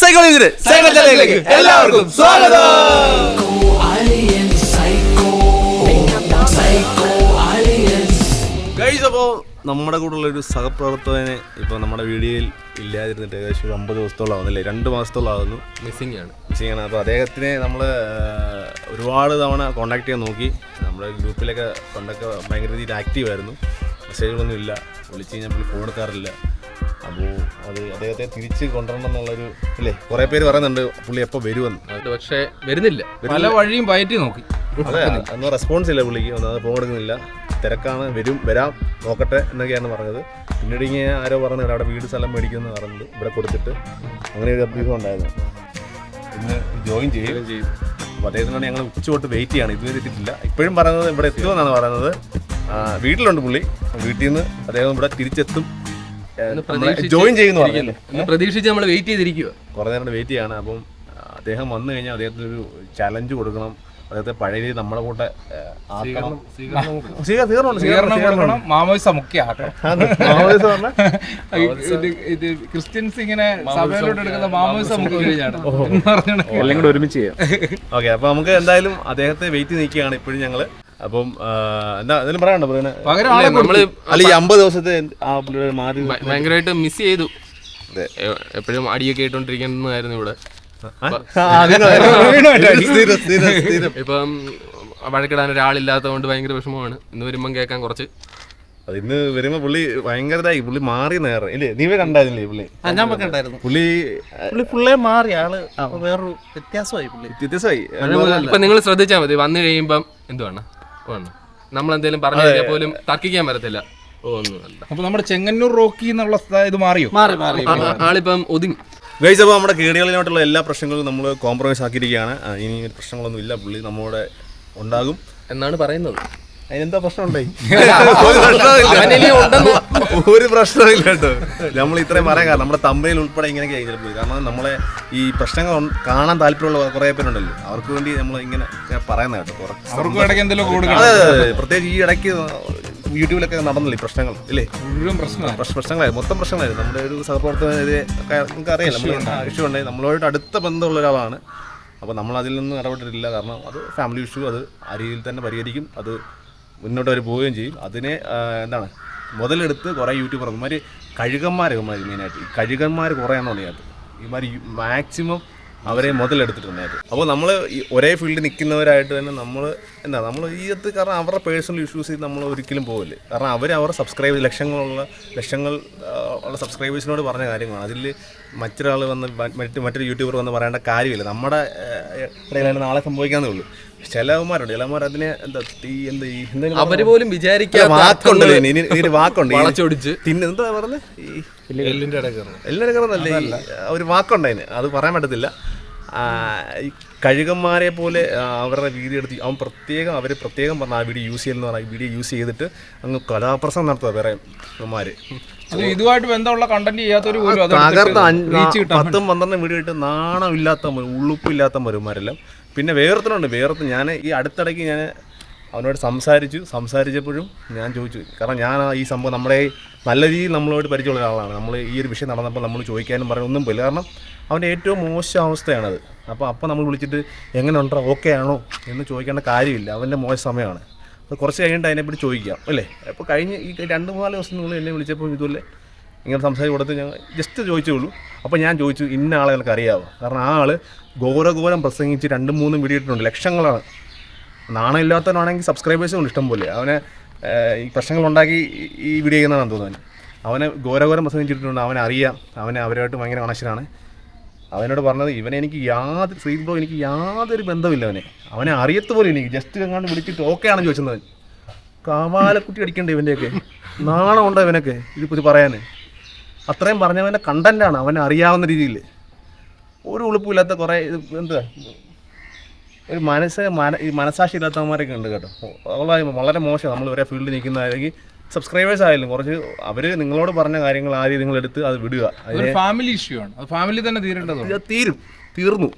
സൈക്കോളജിയുടെ cycle ചലയിലേക്ക് എല്ലാവർക്കും സ്വാഗതം. അപ്പോൾ നമ്മുടെ കൂടെയുള്ള ഒരു സഹപ്രവർത്തകനെ ഇപ്പോൾ നമ്മുടെ വീഡിയോയിൽ ഇല്ലാതിരുന്നിട്ട് ഏകദേശം ഒരു അമ്പത് ദിവസത്തോളം ആവുന്നില്ലേ രണ്ട് മാസത്തോളം ആകുന്നു മിസ്സിംഗ് ആണ്. ചെയ്യണം അപ്പോൾ അദ്ദേഹത്തിനെ നമ്മൾ ഒരുപാട് തവണ കോണ്ടാക്ട് ചെയ്യാൻ നോക്കി. നമ്മുടെ ഗ്രൂപ്പിലൊക്കെ പണ്ടൊക്കെ ഭയങ്കര രീതിയിൽ ആക്റ്റീവ് ആയിരുന്നു. മെസ്സേജുകളൊന്നും ഇല്ല. വിളിച്ച് കഴിഞ്ഞാൽ പുള്ളി ഫോൺ എടുക്കാറില്ല. അപ്പോൾ അത് അദ്ദേഹത്തെ തിരിച്ച് കൊണ്ടുവരണം എന്നുള്ളൊരു അല്ലേ കുറേ പേര് പറയുന്നുണ്ട് പുള്ളി എപ്പോൾ വരുമെന്ന്. അത് പക്ഷേ വരുന്നില്ല. പല വഴിയും പയറ്റി നോക്കി. അതെ അന്ന് റെസ്പോൺസ് ഇല്ല പുള്ളിക്ക്. ഒന്നും ഫോൺ എടുക്കുന്നില്ല തിരക്കാണ്. വരും വരാം നോക്കട്ടെ എന്നൊക്കെയാണ് പറഞ്ഞത്. പിന്നീട് ഇങ്ങനെ ആരോ പറഞ്ഞു അവിടെ വീട് സ്ഥലം മേടിക്കുമെന്ന് പറഞ്ഞത് ഇവിടെ കൊടുത്തിട്ട് അങ്ങനെ ഒരു അഭ്യൂഹം ഉണ്ടായിരുന്നു. ഇന്ന് ജോയിൻ ചെയ്യും. ചെയ്യും. അപ്പോൾ അദ്ദേഹത്തിനാണ് ഞങ്ങൾ ഉച്ച തൊട്ട് വെയിറ്റ് ചെയ്യാണ്. ഇതുവരെ എത്തിയിട്ടില്ല. ഇപ്പോഴും പറയുന്നത് ഇവിടെ എത്തുമെന്നാണ് പറയുന്നത്. വീട്ടിലുണ്ട് പുള്ളി. വീട്ടിൽ നിന്ന് അദ്ദേഹം ഇവിടെ തിരിച്ചെത്തും. ജോയിൻ ചെയ്യുന്നു പ്രതീക്ഷിച്ച് നമ്മൾ വെയിറ്റ് ചെയ്തിരിക്കുക കുറേ നേരം വെയിറ്റ് ചെയ്യാണ്. അപ്പം അദ്ദേഹം വന്നു കഴിഞ്ഞാൽ അദ്ദേഹത്തിന് ഒരു ചലഞ്ച് കൊടുക്കണം. അദ്ദേഹത്തെ പഴയ രീതി നമ്മളെ മാമോയിസ. ഇത് ക്രിസ്ത്യൻസ് ഇങ്ങനെ സഭയിലോട്ട് എടുക്കുന്ന മാമോയിസ എല്ലാം കൂടെ ഒരുമിച്ച് ചെയ്യാം. ഓക്കെ അപ്പൊ നമുക്ക് എന്തായാലും അദ്ദേഹത്തെ വെയിറ്റ് നിൽക്കുകയാണ് ഇപ്പോഴും ഞങ്ങൾ. അപ്പം എന്താ എന്തെങ്കിലും പറയാനുണ്ടോ പറയുന്നത് നമ്മൾ അല്ല ഈ അമ്പത് ദിവസത്തെ ആ പുള്ളിയുടെ മാറി ഭയങ്കരമായിട്ട് മിസ് ചെയ്തു. അതെ. എപ്പോഴും അടിയൊക്കെ ഇട്ടോണ്ടിരിക്കുന്നതായിരുന്നു ഇവിടെ. ഇപ്പം വഴക്കിടാൻ ഒരാളില്ലാത്തതുകൊണ്ട് ഭയങ്കര വിഷമമാണ്. ഇന്ന് വരുമ്പം കേൾക്കാൻ കുറച്ച്. അത് ഇന്ന് വരുമ്പോ പുള്ളി ഭയങ്കരതായി പുള്ളി മാറി നേരെ. ഇല്ലേ നീവേ കണ്ടായിരുന്നില്ലേ പുള്ളി? ഞാൻ കണ്ടായിരുന്നു. പുള്ളി പുള്ളി ഫുള്ളേ മാറി. ആൾ വേറൊരു വ്യത്യാസമായി പുള്ളി. വ്യത്യാസമായി. ഇപ്പൊ നിങ്ങൾ ശ്രദ്ധിച്ചാൽ മതി. വന്നു കഴിയുമ്പം എന്തുവാണ്? നമ്മൾ എന്തെങ്കിലും പറഞ്ഞു കഴിഞ്ഞാൽ പോലും തർക്കിക്കാൻ പറ്റത്തില്ല അപ്പൊ നമ്മുടെ ചെങ്ങന്നൂർ റോക്കി എന്നുള്ള ഇത് മാറിയോ? മാറി മാറി ആളിപ്പം ഒതുങ്ങി. ഗൈസ് അപ്പോൾ നമ്മുടെ കേടികളിലോട്ടുള്ള എല്ലാ പ്രശ്നങ്ങളും നമ്മൾ കോംപ്രമൈസ് ആക്കിയിരിക്കുകയാണ്. ഇനി പ്രശ്നങ്ങളൊന്നും ഇല്ല. പുള്ളി നമ്മുടെ ഉണ്ടാകും. എന്നാണ് പറയുന്നത്. അതിനെന്താ പ്രശ്നം ഉണ്ടായി ഒരു പ്രശ്നമില്ല. കേട്ടോ. നമ്മൾ ഇത്രയും പറയാൻ കാരണം നമ്മുടെ തമ്പയിൽ ഉൾപ്പെടെ ഇങ്ങനെ ആയി പോയി കാരണം നമ്മളെ ഈ പ്രശ്നങ്ങൾ കാണാൻ താല്പര്യമുള്ള കുറേ പേരുണ്ടല്ലോ. അവർക്ക് വേണ്ടി നമ്മൾ ഇങ്ങനെ പറയുന്ന കേട്ടോ. പ്രത്യേകിച്ച് ഈ ഇടയ്ക്ക് യൂട്യൂബിലൊക്കെ നടന്നില്ലേ ഈ പ്രശ്നങ്ങൾ ഇല്ലേ? മുഴുവൻ പ്രശ്നങ്ങളായിരുന്നു മൊത്തം പ്രശ്നങ്ങളായിരുന്നു നമ്മുടെ ഒരു സഹപ്രവർത്തകനെതിരെ ഒക്കെ നമുക്ക് അറിയാം. ഇഷ്യൂ ഉണ്ടായി നമ്മളോട് അടുത്ത ബന്ധമുള്ള ഒരാളാണ്. അപ്പോൾ നമ്മൾ അതിൽ നിന്ന് ഇടപെട്ടിട്ടില്ല. കാരണം അത് ഫാമിലി ഇഷ്യൂ അത് ആ രീതിയിൽ തന്നെ പരിഹരിക്കും. അത് മുന്നോട്ട് അവർ പോവുകയും ചെയ്യും. അതിനെ എന്താണ് മുതലെടുത്ത് കുറേ യൂട്യൂബർ ഇമാര് കഴുകന്മാർ ഇമാര് മെയിനായിട്ട്. ഈ കഴുകന്മാർ കുറേ എണ്ണം ഇതിനകത്ത്. ഇമാര് മാക്സിമം അവരെ മുതലെടുത്തിട്ടുണ്ട് അപ്പോൾ നമ്മൾ ഈ ഒരേ ഫീൽഡിൽ നിൽക്കുന്നവരായിട്ട് തന്നെ നമ്മൾ എന്താ നമ്മൾ ഈ അത് കാരണം അവരുടെ പേഴ്സണൽ ഇഷ്യൂസിൽ നമ്മൾ ഒരിക്കലും പോകില്ല കാരണം അവർ അവരുടെ സബ്സ്ക്രൈബ് ലക്ഷങ്ങളുള്ള ലക്ഷങ്ങൾ ഉള്ള സബ്സ്ക്രൈബേഴ്സിനോട് പറഞ്ഞ കാര്യങ്ങളാണ്. അതിൽ മറ്റൊരാൾ വന്ന് മറ്റ് മറ്റൊരു യൂട്യൂബർ വന്ന് പറയേണ്ട കാര്യമില്ല. നമ്മുടെ ഇടയിലാണ് നാളെ സംഭവിക്കാന്നേ ഉള്ളൂ. ചിലവന്മാരുണ്ട് ചിലവന്മാർ അതിനെ എന്താ തീ എന്താ ഈ എന്തെങ്കിലും അവർ പോലും വിചാരിക്കാത്ത വാക്കുണ്ട് വളച്ചൊടിച്ച്. പിന്നെ എന്താ പറഞ്ഞത്? ഈ എല്ലിന്റെ കറന്നല്ലേ ഈ ഒരു വാക്കുണ്ട് അതിന്. അത് പറയാൻ പറ്റത്തില്ല. ഈ കഴുകന്മാരെ പോലെ അവരുടെ വീഡിയോ എടുത്ത് അവൻ പ്രത്യേകം അവർ പ്രത്യേകം പറഞ്ഞ ആ വീഡിയോ യൂസ് ചെയ്യുന്ന പറഞ്ഞാൽ വീഡിയോ യൂസ് ചെയ്തിട്ട് അങ്ങ് കലാപ്രസംഗം നടത്തുക വേറെ അമ്മമാര് അത് ഇതുമായിട്ട് ബന്ധമുള്ള കണ്ടന്റ് ചെയ്യാത്തൊരു തകർത്ത പത്തും പന്ത്രണ്ടും വീഡിയോ ഇട്ട് നാണമില്ലാത്ത ഉളുപ്പില്ലാത്ത മരുമാരെല്ലാം പിന്നെ വേറൊരുത്തനുണ്ട് വേറത്ത് ഞാൻ ഈ അടുത്തിടയ്ക്ക് ഞാൻ അവനോട് സംസാരിച്ചു. സംസാരിച്ചപ്പോഴും ഞാൻ ചോദിച്ചു. കാരണം ഞാൻ ഈ സംഭവം നമ്മളെ നല്ല രീതിയിൽ നമ്മളോട് പരിചയമുള്ള ഒരാളാണ്. നമ്മൾ ഈ ഒരു വിഷയം നടന്നപ്പോൾ നമ്മൾ ചോദിക്കാനും പറയാനും ഒന്നും പോയില്ല. കാരണം അവന്റെ ഏറ്റവും മോശം അവസ്ഥയാണത്. അപ്പോൾ അപ്പോൾ നമ്മൾ വിളിച്ചിട്ട് എങ്ങനെ ഉണ്ടോ ഓക്കെ ആണോ എന്ന് ചോദിക്കേണ്ട കാര്യമില്ല. അവന്റെ മോശം സമയമാണ്. അപ്പോൾ കുറച്ച് കഴിഞ്ഞിട്ട് അതിനെപ്പറ്റി ചോദിക്കാം അല്ലേ? അപ്പോൾ കഴിഞ്ഞ് ഈ രണ്ട് മൂന്നാൽ ദിവസം നിങ്ങൾ എന്നെ വിളിച്ചപ്പോൾ ഇതുപോലെ ഇങ്ങനെ സംസാരിച്ച് കൊടുത്ത് ഞാൻ ജസ്റ്റ് ചോദിച്ചുള്ളൂ അപ്പോൾ ഞാൻ ചോദിച്ചു ഇന്ന ആളെ എനിക്ക് അറിയാമോ കാരണം ആ ആൾ ഘോരഘോരം പ്രസംഗിച്ച് രണ്ടും മൂന്നും വീടിയിട്ടുണ്ട് ലക്ഷങ്ങളാണ്. നാണം ഇല്ലാത്തവനാണെങ്കിൽ സബ്സ്ക്രൈബേഴ്സും ഇഷ്ടം പോലെ. അവനെ ഈ പ്രശ്നങ്ങളുണ്ടാക്കി ഈ- വീഡിയോ ചെയ്യുന്നതാണ് തോന്നുന്നത് അവനെ. ഘോരഘോരം പ്രസംഗിച്ചിട്ടുണ്ട് അവനെ അറിയാം അവനെ അവരുമായിട്ട് ഭയങ്കര കണക്ഷനാണ് അവനോട് പറഞ്ഞത് ഇവനെ എനിക്ക് യാതൊരു ശ്രീ ബ്രോ എനിക്ക് യാതൊരു ബന്ധമില്ല അവനെ. അവനെ അറിയത്ത് പോലും എനിക്ക് ജസ്റ്റ് എങ്ങാണ്ട് വിളിച്ചിട്ട് ഓക്കെ ആണെന്ന് ചോദിച്ചത് കാവാലക്കുട്ടി അടിക്കണ്ടേ ഇവന്റെയൊക്കെ നാണമുണ്ടോ ഇവനൊക്കെ? ഇതിപ്പോൾ ഇത് പറയാൻ അത്രയും പറഞ്ഞവന്റെ കണ്ടന്റാണ് അവനെ അറിയാവുന്ന രീതിയിൽ. ഒരു ഉളുപ്പില്ലാത്ത കുറേ ഇത് എന്താ ഒരു മനസ്സ് മന ഈ മനസാക്ഷി ഇല്ലാത്തവന്മാരൊക്കെ ഉണ്ട് കേട്ടോ. അവളായി വളരെ മോശം. നമ്മൾ ഒരേ ഫീൽഡിൽ നിൽക്കുന്നതായിരിക്കും. സബ്സ്ക്രൈബേഴ്സ് ആയാലും കുറച്ച് അവർ നിങ്ങളോട് പറഞ്ഞ കാര്യങ്ങൾ ആദ്യം നിങ്ങൾ എടുത്ത് അത് വിടുക. ഫാമിലി ഇഷ്യൂ ആണ്. ഫാമിലി തന്നെ തീരേണ്ടത് തീരും. തീർന്നു.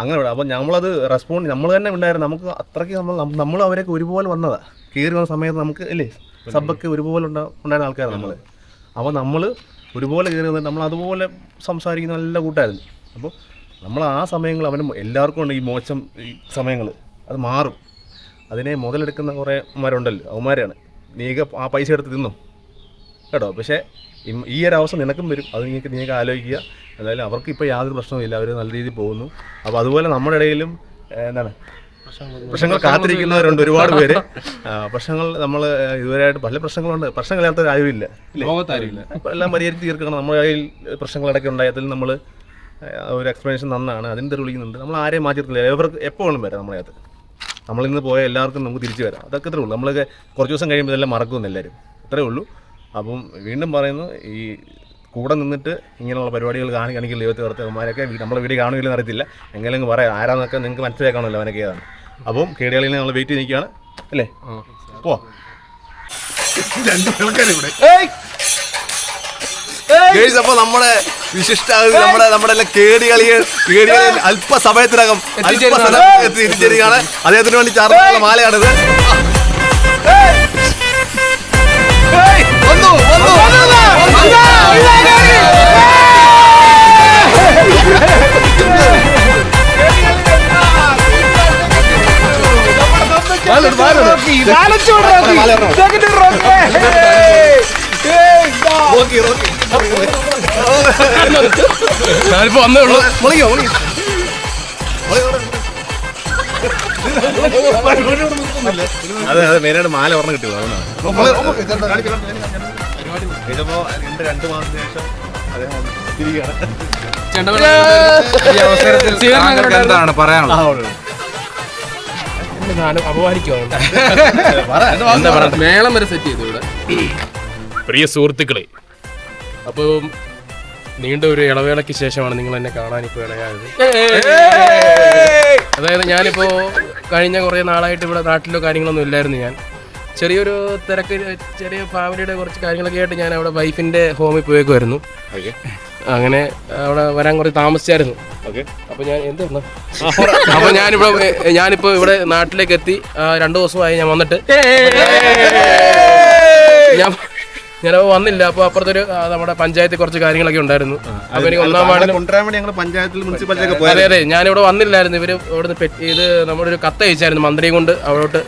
അങ്ങനെ അപ്പോൾ അപ്പം നമ്മളത് റെസ്പോണ്ട് നമ്മൾ തന്നെ ഉണ്ടായിരുന്നു. നമുക്ക് അത്രയ്ക്ക് നമ്മൾ നമ്മൾ അവരൊക്കെ ഒരുപോലെ വന്നതാണ് കയറി വന്ന സമയത്ത് നമുക്ക് അല്ലേ സബ്ബൊക്കെ ഒരുപോലെ ഉണ്ടാ ഉണ്ടായിരുന്ന ആൾക്കാരാണ് നമ്മൾ അപ്പോൾ നമ്മൾ ഒരുപോലെ കയറി നമ്മൾ അതുപോലെ സംസാരിക്കുന്ന നല്ല കൂട്ടായിരുന്നു. അപ്പോൾ നമ്മൾ ആ സമയങ്ങൾ അവന് എല്ലാവർക്കും ഉണ്ട് ഈ മോശം ഈ സമയങ്ങൾ അത് മാറും. അതിനെ മുതലെടുക്കുന്ന കുറേ അവന്മാരുണ്ടല്ലോ അവന്മാരാണ്. നീക ആ പൈസ എടുത്ത് തിന്നും. കേട്ടോ? പക്ഷേ ഈ ഒരു അവസ്ഥ നിനക്കും വരും. അത് നിങ്ങൾക്ക് നിങ്ങൾക്ക് ആലോചിക്കുക. എന്തായാലും അവർക്ക് ഇപ്പോൾ യാതൊരു പ്രശ്നവുമില്ല അവർ നല്ല രീതിയിൽ പോകുന്നു. അപ്പോൾ അതുപോലെ നമ്മുടെ ഇടയിലും എന്താണ് പ്രശ്നങ്ങൾ കാത്തിരിക്കുന്നവരുണ്ട് ഒരുപാട് പേര്. പ്രശ്നങ്ങൾ നമ്മൾ ഇതുവരെയായിട്ട് പല പ്രശ്നങ്ങളുണ്ട്. പ്രശ്നങ്ങളില്ലാത്ത ആരുമില്ല ഇല്ലേ? ലോകത്താരുമില്ല. അപ്പോൾ എല്ലാം പരിഹരിച്ച് തീർക്കണം. നമ്മുടെ കയ്യിൽ പ്രശ്നങ്ങളിടയ്ക്ക് ഉണ്ടായതിൽ നമ്മൾ ഒരു എക്സ്പ്ലനേഷൻ നന്നാണ് അതിന് തെറി വിളിക്കുന്നുണ്ട് നമ്മൾ ആരെയും മാറ്റിയിട്ടില്ല. എവർക്ക് എപ്പോഴും വരാം നമ്മളെ അത് നമ്മളിന്ന് പോയ എല്ലാവർക്കും നമുക്ക് തിരിച്ചു വരാം. അതൊക്കെ ഇത്രേ ഉള്ളൂ. നമ്മളൊക്കെ കുറച്ച് ദിവസം കഴിയുമ്പോൾ ഇതെല്ലാം മറക്കും എല്ലാവരും അത്രേ ഉള്ളൂ. അപ്പം വീണ്ടും പറയുന്നു ഈ കൂടെ നിന്നിട്ട് ഇങ്ങനെയുള്ള പരിപാടികൾ കാണിക്കണമെങ്കിൽ ദൈവത്തെ വർത്തകന്മാരൊക്കെ നമ്മളെ വീട് കാണുകയില്ലെന്ന് അറിയത്തില്ല. എങ്കിലും പറയാം. ആരാന്നൊക്കെ നിങ്ങൾക്ക് മനസ്സിലാക്കണമല്ലോ അവനൊക്കെ ഏതാണ് അപ്പം കേടികളിൽ നമ്മൾ വെയിറ്റ് ചെയ്ത് നിൽക്കുകയാണ് അല്ലേ പോ ഗൈസ് അപ്പോൾ നമ്മുടെ വിശിഷ്ട നമ്മുടെ നമ്മുടെ എല്ലാം കേടികളിയെ കേടികളിൽ അല്പസമയത്തിനകം അല്പസമയം എത്തിയിരിക്കുകയാണ് അദ്ദേഹത്തിന് വേണ്ടി ചാർന്നുള്ള മാലയാണിത് വന്നു, വന്നു, ഞാനിപ്പോ വന്നേ ഉള്ളൂ. മുളിക്കോ. അതെ അതെ മെയിനായിട്ട് മാല ഓർമ്മ കിട്ടിയത് അതുകൊണ്ടാണ് ഇതിപ്പോ രണ്ട് രണ്ട് മാസത്തിന് ശേഷം അദ്ദേഹം തിരികെയാണ് ഈ അവസരത്തിൽ എന്താണ് പറയാനുള്ളത്? മേളം വരെ സെറ്റ് ചെയ്തു ഇവിടെ. പ്രിയ സുഹൃത്തുക്കളെ. അപ്പോൾ നീണ്ട ഒരു ഇളവേളയ്ക്ക് ശേഷമാണ് നിങ്ങൾ എന്നെ കാണാൻ ഇപ്പൊ ഇടയായത്. അതായത് ഞാനിപ്പോൾ കഴിഞ്ഞ കുറേ നാളായിട്ട് ഇവിടെ നാട്ടിലോ കാര്യങ്ങളൊന്നും ഇല്ലായിരുന്നു ഞാൻ. ചെറിയൊരു തിരക്ക് ചെറിയ ഫാമിലിയുടെ കുറച്ച് കാര്യങ്ങളൊക്കെ ആയിട്ട് ഞാൻ അവിടെ വൈഫിന്റെ ഹോമിൽ പോയേക്കുമായിരുന്നു അങ്ങനെ അവിടെ വരാൻ കുറച്ച് താമസിച്ചായിരുന്നു. ഓക്കെ. അപ്പോൾ ഞാൻ എന്താണ് അപ്പൊ ഞാനിവിടെ ഞാനിപ്പോ ഇവിടെ നാട്ടിലേക്ക് എത്തി. രണ്ടു ദിവസമായി ഞാൻ വന്നിട്ട്. ഞാൻ ഞാനപ്പോൾ വന്നില്ല. അപ്പോൾ അപ്പുറത്തൊരു നമ്മുടെ പഞ്ചായത്തിൽ കുറച്ച് കാര്യങ്ങളൊക്കെ ഉണ്ടായിരുന്നു. അപ്പോൾ എനിക്ക് ഒന്നാം വാർഡിൽ അതെ അതെ ഞാനിവിടെ വന്നില്ലായിരുന്നു. ഇവർ ഇവിടുന്ന് ഇത് നമ്മുടെ ഒരു കത്ത് അയച്ചായിരുന്നു മന്ത്രിയും കൊണ്ട്. അവിടോട്ട്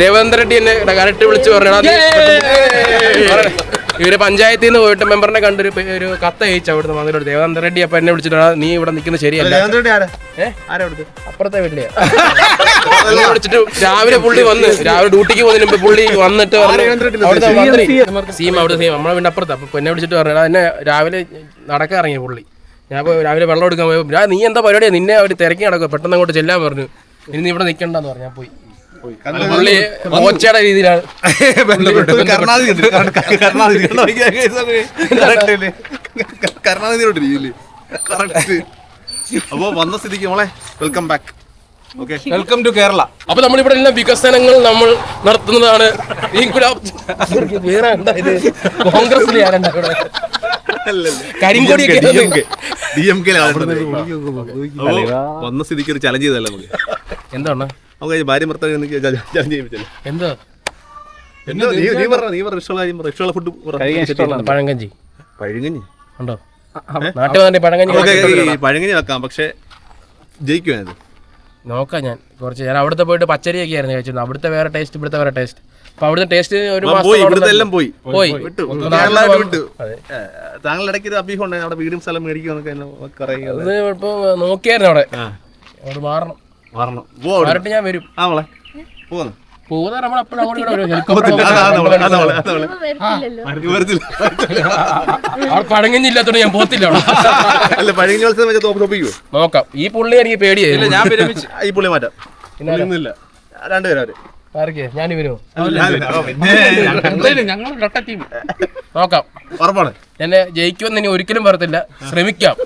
ദേവേന്ദ്ര റെഡ്ഡി എന്നെ കറക്റ്റ് വിളിച്ച് പറഞ്ഞു ഇവർ പഞ്ചായത്തിൽ നിന്ന് പോയിട്ട് മെമ്പറിനെ കണ്ടൊരു പേ- ഒരു കത്ത് അയച്ചു അവിടുന്ന് മന്ത്രിയോട് ദേവേന്ദ്ര റെഡ്ഡി അപ്പൊ എന്നെ വിളിച്ചിട്ട് നീ ഇവിടെ നിൽക്കുന്നത് ശരിയല്ല അപ്പുറത്തെ വീട്ടിലെയാ വിളിച്ചിട്ട് രാവിലെ പുള്ളി വന്ന് രാവിലെ ഡ്യൂട്ടിക്ക് പോകുന്നതിന് മുമ്പ് പുള്ളി വന്നിട്ട് സീം അവിടെ സീം നമ്മളെ വീടിന്റെ അപ്പുറത്ത് അപ്പൊ എന്നെ വിളിച്ചിട്ട് പറഞ്ഞാ "എടാ, എന്നെ രാവിലെ നടക്കാൻ ഇറങ്ങിയ പുള്ളി ഞാൻ പോയി രാവിലെ വെള്ളം എടുക്കാൻ പോയി "ഞാൻ നീ എന്താ പരിപാടിയാ നിന്നെ അവർ തിരക്കി നടക്കുക പെട്ടെന്ന് അങ്ങോട്ട് ചെല്ലാൻ പറഞ്ഞു ഇനി നീ ഇവിടെ നിൽക്കണ്ടെന്ന് പറഞ്ഞു ഞാൻ പോയി പുള്ളി മോച്ചയുടെ രീതിയിലാണ് കറക്റ്റ് അപ്പോൾ വന്ന സ്ഥിതിക്ക് welcome back okay welcome to Kerala അപ്പൊ നമ്മളിവിടെ എല്ലാം വികസനങ്ങൾ നമ്മൾ നടത്തുന്നതാണ് കോൺഗ്രസ് വേറെ കോൺഗ്രസിലെ ആരണ്ടാ കരിങ്കൊടിയൊക്കെ ഡി എം കെ വന്ന സ്ഥിതിക്ക് ഒരു ചലഞ്ച് ചെയ്തല്ലോ നമുക്ക്? എന്താണ് നമുക്ക് ഭാര്യ ഭർത്താവ് ചലഞ്ച് ചെയ്യിപ്പിച്ചല്ലേ? എന്താ? നീ പറ നീ പറ ഇഷ്ടമുള്ള കാര്യം പറ. ഇഷ്ടമുള്ള ഫുഡ് പഴങ്കഞ്ചി പഴുങ്ങഞ്ഞി ഉണ്ടോ? നാട്ടിൽ വന്നിട്ട് പഴങ്കഞ്ഞി. വെക്കാം പക്ഷെ ജയിക്കും അത് നോക്കാം ഞാൻ. കുറച്ച് ഞാൻ അവിടുത്തെ പോയിട്ട് പച്ചരിയൊക്കെ ആയിരുന്നു കഴിച്ചിരുന്നത്. അവിടുത്തെ വേറെ ടേസ്റ്റ് ഇവിടുത്തെ വേറെ ടേസ്റ്റ് അപ്പൊ അവിടുത്തെ ടേസ്റ്റ് ഒരു മാസം പോയി. അവിടെ ഇവിടുത്തെ എല്ലാം പോയി. പോയി. വിട്ടു. കേരളമായിട്ട് വിട്ടു. താങ്കൾ ഇടയ്ക്ക് ഒരു അഭ്യൂഹം ഉണ്ടായി അവിടെ വീടും സ്ഥലം എന്നെ അത് ഇപ്പൊ നോക്കിയായിരുന്നു അവിടെ. ആ. അവിടെ മാറണം. മാറണം. പോ അവിടെ. മാറിട്ട് ഞാൻ വരും. ആ മോളെ. പോന്നു. പോകുന്ന നമ്മൾ അപ്പോഴും അങ്ങോട്ട് ഇങ്ങോട്ട് വരും. പോകത്തില്ല. അതാ, അതാ മോളെ, അതാ മോളെ, ഹെലികോപ്റ്റർ അതാ മോളെ. വരത്തില്ലല്ലോ. വരത്തില്ല. അവിടെ പഴങ്കഞ്ഞി ഞാൻ പോത്തില്ല അവിടെ. അല്ല പഴങ്ങി മത്സരം വെച്ച് തോപ്പ് തോപ്പിക്കുവോ? നോക്കാം. ഈ പുള്ളി എനിക്ക് പേടിയായിരുന്നു ഞാൻ വിരമിച്ച്. ഈ പുള്ളി മാറ്റാം. പിന്നെ ആരാ? ഇന്നില്ല രണ്ടുപേരും അവർ. ഞാൻ ഞങ്ങൾ ടീം. നോക്കാം. ഉറപ്പാണ്. എന്നെ ജയിക്കുമെന്ന് ഇനി ഒരിക്കലും പറയത്തില്ല ശ്രമിക്കാം.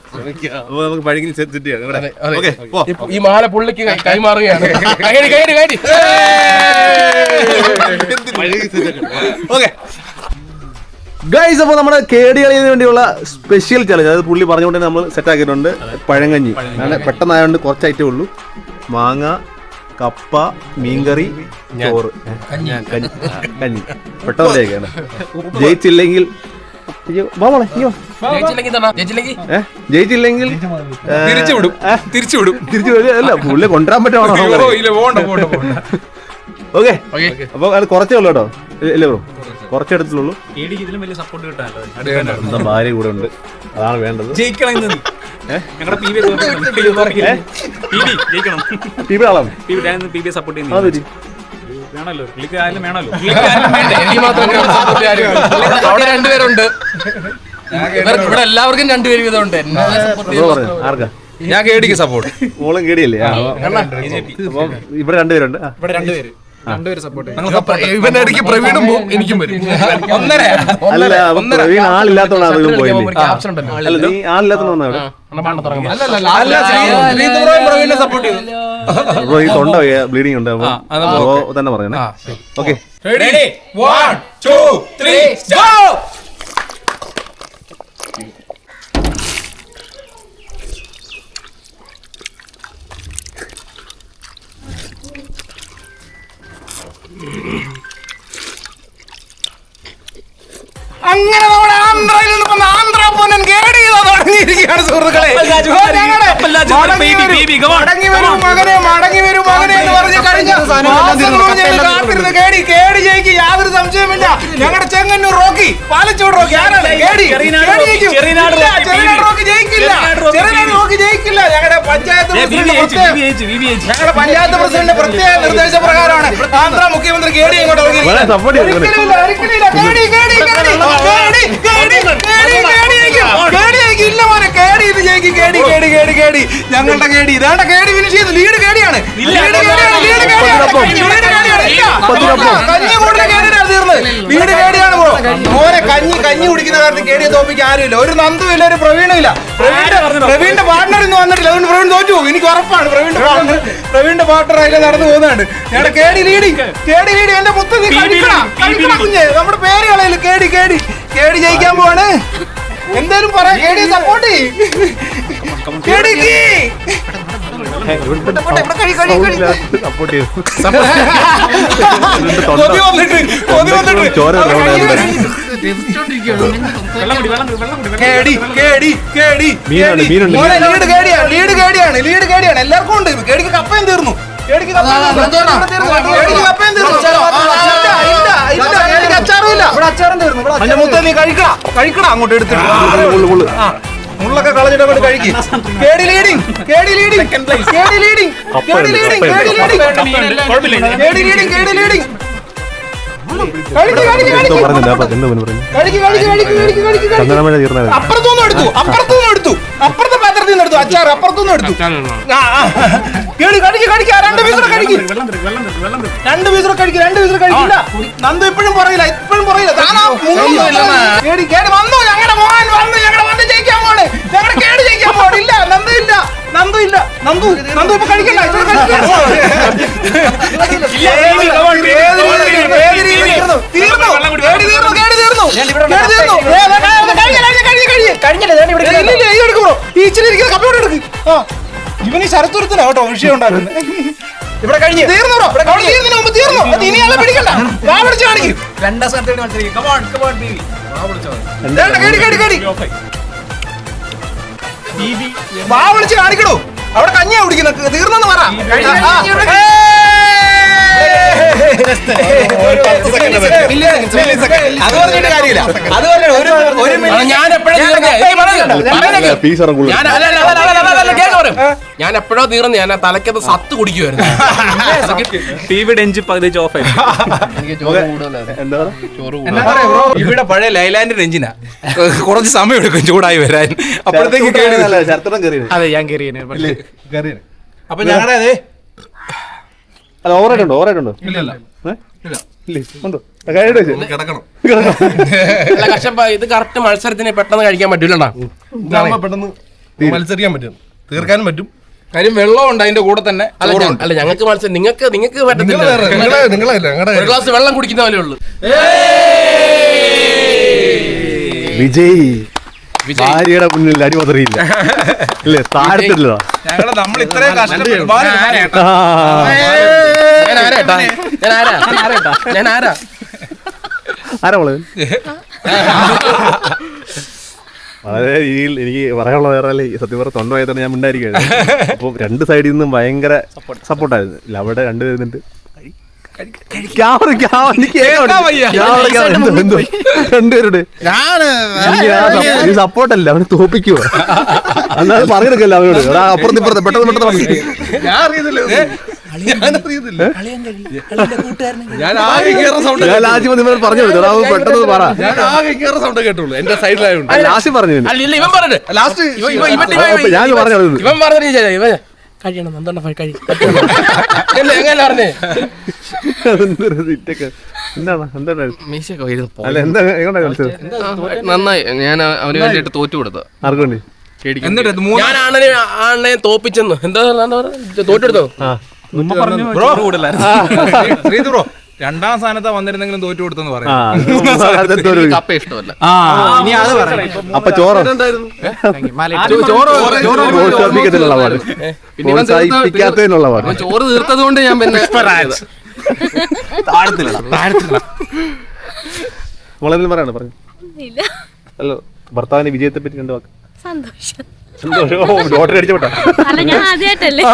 അപ്പൊ നമുക്ക് പഴങ്ങി സെറ്റ് ചെയ്യാം ഇവിടെ. അതെ, അതെ. ഓക്കെ പോ. ഈ- മാല പുള്ളിക്ക് കൈ- കൈമാറുകയാണ്. കൈയടി കൈയടി കൈയടി. ഓക്കെ. ഗൈസ് അപ്പോൾ നമ്മുടെ കേടികളിന് വേണ്ടിയുള്ള സ്പെഷ്യൽ ചലഞ്ച് അതായത് പുള്ളി പറഞ്ഞുകൊണ്ട് നമ്മൾ സെറ്റ് ആക്കിയിട്ടുണ്ട്. പഴങ്കഞ്ഞി. അങ്ങനെ പെട്ടെന്നായതുകൊണ്ട് കുറച്ച് ഐറ്റേ ഉള്ളൂ. മാങ്ങ കപ്പ മീൻകറി ചോറ്? കഞ്ഞി. കഞ്ഞി. പെട്ടെന്ന് ജയിച്ചില്ലെങ്കിൽ അയ്യോ, വാ മോളെ, വാ. ജയിച്ചില്ലെങ്കിൽ തിരിച്ചുവിടും തിരിച്ചുവിടും തിരിച്ചു വിടും തിരിച്ചു വിടും തിരിച്ചു വരും അല്ല പുള്ളി കൊണ്ടുവരാൻ പറ്റുവാണോ ഓക്കെ. അപ്പൊ അത് കുറച്ചേ ഉള്ളൂ കേട്ടോ. ഇല്ലേ ബ്രോ. കുറച്ചെടുത്തുള്ളൂ പേടിക്ക് ഇതിലും വലിയ സപ്പോർട്ട് കിട്ടാനല്ലോ. എന്താ ഭാര്യ കൂടെ ഉണ്ട്? അതാണ് വേണ്ടത്. അവിടെ രണ്ടുപേരുണ്ട്. ഇവിടെ എല്ലാവർക്കും രണ്ടുപേര് വീതമുണ്ട് ആർക്കാ? ഞാൻ കേടിക്ക് സപ്പോർട്ട് മോളും കേടിയല്ലേ? ഇവിടെ രണ്ടുപേരുണ്ട്. ഇവിടെ രണ്ടുപേരുണ്ട് സപ്പോർട്ട് ഇവന്റെ ഇടയ്ക്ക് പ്രവീണും പോവും എനിക്കും വരും. ഒന്നര അല്ല അപ്പൊ പ്രവീൺ ആളില്ലാത്തോണ്ടാണ് അധികം പോയില്ലേ? ആപ്ഷൻ ഉണ്ടല്ലോ. അല്ല നീ ആളില്ലാത്തോണ്ടാ അവിടെ എന്നാ പാണ്ട തുടങ്ങാം അല്ല പ്രവീണിനെ സപ്പോർട്ട് ചെയ്തു ബ്രോ ഈ തൊണ്ട ബ്ലീഡിംഗ് ഉണ്ട് അപ്പൊ തന്നെ പറയണേ. Okay. Ready one two three go അങ്ങനെ നമ്മുടെ ആന്ധ്രയിൽ നിന്ന് വന്ന ആന്ധ്ര പൊന്നൻ കേട് ചെയ്താ തുടങ്ങിയിരിക്കുകയാണ് സുഹൃത്തുക്കളെ. ഞങ്ങളുടെ മടങ്ങി വരും. മകനെ മടങ്ങി വരും മകനെ എന്ന് പറഞ്ഞ് കഴിഞ്ഞ. കാത്തിരുന്ന് കേടി കേടി ജയിക്ക് യാതൊരു സംശയമില്ല ഞങ്ങളുടെ ചെങ്ങന്നൂർ റോക്കി പാലച്ചോട് റോക്കി ആരാണ്? കേടി കേടി ജയിക്കും. ജയിക്കില്ല. ജയിക്കില്ല. ഞങ്ങളുടെ പഞ്ചായത്ത് പ്രസിഡന്റ് പ്രത്യേക- ഞങ്ങളുടെ പഞ്ചായത്ത് പ്രസിഡന്റ് പ്രത്യേക നിർദ്ദേശപ്രകാരമാണ്. ആന്ധ്ര മുഖ്യമന്ത്രി കേടി ഇങ്ങോട്ട് ഒരിക്കലും കേടി കേടി. ഞങ്ങളുടെ കേടി. ഇതാണ്ട കേടി? ഫിനിഷ് ചെയ്തു. ലീഡ് കേടിയാണ്. ലീഡ് കേടിയാണ് ലീഡ് കേടിയാണ്. ലീഡ് കേടിയാണ്. ഇല്ല കഞ്ഞി കൂടുതൽ കേടിയാണ് തീർന്നത് ലീഡ് കേടിയാണ് ബ്രോ. മോനെ കഞ്ഞി കഞ്ഞി കുടിക്കുന്ന കാര്യത്തിൽ കേടിയെ തോപ്പിക്ക് ആരുമില്ല ഒരു നന്ദും ഇല്ല ഒരു പ്രവീണും ഇല്ല. പ്രവീണിന്റെ പ്രവീണിന്റെ പാർട്ണർ ഇന്ന് വന്നിട്ടില്ല. അതുകൊണ്ട് പ്രവീൺ തോറ്റു പോകും. എനിക്ക് ഉറപ്പാണ് പ്രവീണിന്റെ പാർട്ണർ പ്രവീണിന്റെ പാർട്ണർ അതിലെ നടന്നു പോകുന്നതാണ്. ഞങ്ങളുടെ കേടി ലീഡി. കേടി ലീഡി. എന്റെ മുത്ത് നീ കഴിക്കണം കഴിക്കണം കുഞ്ഞ്. നമ്മുടെ പേര് കളയില്ല? കേടി കേടി. കേടി ജയിക്കാൻ പോവാണ്. എന്തായാലും പറയാം കേടിയെ സപ്പോർട്ട് കേടിക്ക് എല്ലാവർക്കും ഉണ്ട് കേടിക്ക് കപ്പയും തീർന്നു കേടിക്ക് കപ്പയും തീർന്നു. കേടിക്ക് കപ്പയും തീർന്നു ഇല്ല, ഇവിടെ അച്ചാറും തീർന്നു അതിന്റെ മുത്ത നീ കഴിക്കടാ കഴിക്കടാ അങ്ങോട്ട് എടുത്തിട്ട് ആ, മുള്ളൊക്കെ കളഞ്ഞിട്ട് അങ്ങോട്ട് കഴിക്ക്. K T leading K T leading K T leading K T leading K T leading K T leading K T leading അപ്പുറത്തുനിന്ന് എടുത്തു അപ്പുറത്തുനിന്ന് എടുത്തു. അപ്പുറത്തെ പാത്രത്തിൽ നിന്ന് എടുത്തു. അച്ചാർ അപ്പുറത്തുനിന്ന് എടുത്തു. ആ, ആ. കേടി കടിക്ക് കടിക്ക് ആ രണ്ട് കടിക്ക് രണ്ട് കടിക്ക് രണ്ട് പീസൂടെ കഴിക്കില്ല നന്ദു ഇപ്പോഴും പറയില്ല ഇപ്പോഴും പറയില്ല താനാ മുങ്ങുന്നു. കേടി കേടി വന്നു ഞങ്ങളുടെ മോഹൻ വന്നു ഞങ്ങളുടെ വന്ന് പോണേ ഞങ്ങളുടെ കേട് ജയിക്കാൻ പോണേ ഇല്ല നന്ദു ഇല്ല നന്ദു ഇല്ല നന്ദു നന്ദു ഇപ്പൊ കഴിക്കണ്ട ഇപ്പൊ കഴിക്കണ്ട. തീർന്നു? കേടി തീർന്നു കേടി തീർന്നു കേടി തീർന്നു ഇവന് ശരത്തുരത്തിനാ കേട്ടോ വിഷയം ഉണ്ടാക്കുന്നത് ഇവിടെ കഴിഞ്ഞു തീർന്നു തീർന്നു മുമ്പ് തീർന്നു അത് ഇനി ആളെ പിടിക്കണ്ട വാ പിടിച്ച് കാണിക്കും രണ്ടാം സ്ഥാനത്തേക്ക് മത്സരിക്കും come on come on P V K T K T K T വാ വിളിച്ച് കാണിക്കണോ അവിടെ കഞ്ഞിയാ കുടിക്കുന്നത് തീർന്നെന്ന് പറ ആ, ആ. അത് പറഞ്ഞിട്ട് കാര്യമില്ല അത് പറഞ്ഞ ഒരു ഒരു ഞാൻ എപ്പോഴും തീർന്നേ ഞാൻ എപ്പോഴോ തീർന്നു ഞാൻ ആ തലക്കത്ത് സത്ത് കുടിക്കുമായിരുന്നു പകുതി ഓഫ് ആയി. ഇവിടെ പഴയ ലൈലാൻഡിന്റെ എഞ്ചിനാ. കുറച്ച് സമയം എടുക്കും ചൂടായി വരാൻ. അപ്പോഴത്തേക്ക് അതെ ഞാൻ അപ്പൊ ഞങ്ങളുടെ അതെ അത് ഓവറായിട്ടുണ്ടോ ഓവറായിട്ടുണ്ടോ ഇല്ല ഉണ്ടോ? ഇത് കറക്റ്റ് മത്സരത്തിന് പെട്ടെന്ന് കഴിക്കാൻ പറ്റൂലണ്ടാ പെട്ടെന്ന് മത്സരിക്കാൻ പറ്റും. തീർക്കാനും പറ്റും. കാര്യം വെള്ളം ഉണ്ട് അതിന്റെ കൂടെ തന്നെ. അല്ല ഞങ്ങൾക്ക് മത്സരം നിങ്ങൾക്ക് നിങ്ങൾക്ക് ഒരു ഗ്ലാസ് വെള്ളം കുടിക്കുന്ന പോലെ ഉള്ളു. വിജയ് ഭാര്യയുടെ മുന്നിൽ അടിമതറിയില്ല ഇല്ലേ? താഴത്തില്ല ഞങ്ങൾ നമ്മൾ ഇത്രയും കഷ്ടപ്പെട്ടു ഞാൻ ആരാ ആരാ മോൾ? വളരെ രീതിയിൽ എനിക്ക് പറയാനുള്ള വേറെ സത്യം പറഞ്ഞ തൊണ്ട പോയതാണ് ഞാൻ മിണ്ടായിരിക്കും അപ്പോൾ രണ്ട് സൈഡിൽ നിന്നും ഭയങ്കര സപ്പോർട്ടായിരുന്നു ഇല്ല അവിടെ രണ്ട് വരുന്നുണ്ട് രണ്ടുപേരുടെ. സപ്പോർട്ടല്ല അവന് തോപ്പിക്കുക അല്ലാതെ പറഞ്ഞെടുക്കല്ല അവനോട്. അപ്പുറത്തിപ്പുറത്ത് പെട്ടെന്ന് പെട്ടെന്ന് ഞാൻ അറിയുന്നില്ല സൗണ്ട് പറഞ്ഞു കേട്ടുള്ളൂ എന്റെ സൈഡിലായോണ്ട്. ലാസ്റ്റ് ഇവൻ പറഞ്ഞു ലാസ്റ്റ് ഞാൻ പറഞ്ഞു ഇവൻ പറഞ്ഞു ഇവൻ കഴിയണം കഴി എങ്ങോട്ടാ നന്നായി. ഞാൻ അവന് വേണ്ടിയിട്ട് തോറ്റു കൊടുത്ത ആർക്ക് വേണ്ടി എന്നിട്ട് ഞാൻ ആണനെ ആണെ തോപ്പിച്ചെന്ന്. എന്താ തോറ്റെടുത്തോ? ആ. ബ്രോ രണ്ടാം സ്ഥാനത്താ വന്നിരുന്നെങ്കിലും തോറ്റു കൊടുത്തെന്ന് ആ പറയാം അതെന്തോ ഒരു കപ്പ ഇഷ്ടമല്ല ആ ഇനി അത് അപ്പൊ ചോറ് തീർത്തത് കൊണ്ട് ഞാൻ പിന്നെ മോളെന്തെങ്കിലും പറയണോ പറഞ്ഞു ഇല്ല അല്ല ഭർത്താവിന്റെ വിജയത്തെ പറ്റി രണ്ട് വാക്ക് സന്തോഷം ലോട്ടറി അടിച്ചോട്ടാ അല്ല ഞാൻ ആദ്യമായിട്ടല്ലേ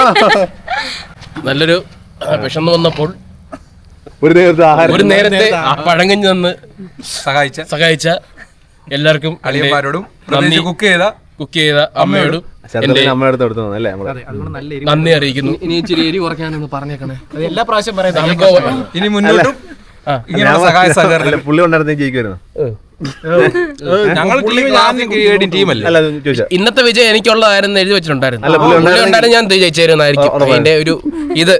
നല്ലൊരു വിഷന്ന് വന്നപ്പോൾ ഒരു നേരത്തെ ആഹാരം ഒരു നേരത്തെ പഴങ്കഞ്ഞ് തന്ന് സഹായിച്ച സഹായിച്ച എല്ലാവർക്കും അളിയന്മാരോടും നന്ദി. കുക്ക് ചെയ്ത കുക്ക് ചെയ്ത അമ്മയോടും എന്റെ അടുത്ത് അല്ലേ നന്ദി അറിയിക്കുന്നു. ഇനി ഇച്ചിരി എരി കുറയ്ക്കാനൊന്ന് പറഞ്ഞേക്കണേ. അത് എല്ലാ പ്രാവശ്യം പറയുന്നത് ഇനി മുന്നോട്ടും പുള്ളി ജയിക്കുമായിരുന്നു ഞങ്ങൾ ടീം ഞാൻ ടീമല്ലേ ഇന്നത്തെ വിജയം എനിക്കുള്ളതായിരുന്നു എഴുതി വെച്ചിട്ടുണ്ടായിരുന്നു. അല്ല, പുള്ളി പുള്ളി ഞാൻ ജയിച്ചേരുന്നായിരിക്കും. അതിന്റെ ഒരു ഇത്.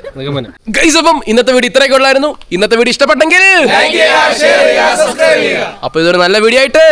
ഗൈസ് അപ്പം ഇന്നത്തെ വീഡിയോ ഇത്രയൊക്കെ ഉള്ളായിരുന്നു. ഇന്നത്തെ വീഡിയോ ഇഷ്ടപ്പെട്ടെങ്കിൽ അപ്പൊ ഇതൊരു നല്ല വീഡിയോ ആയിട്ട്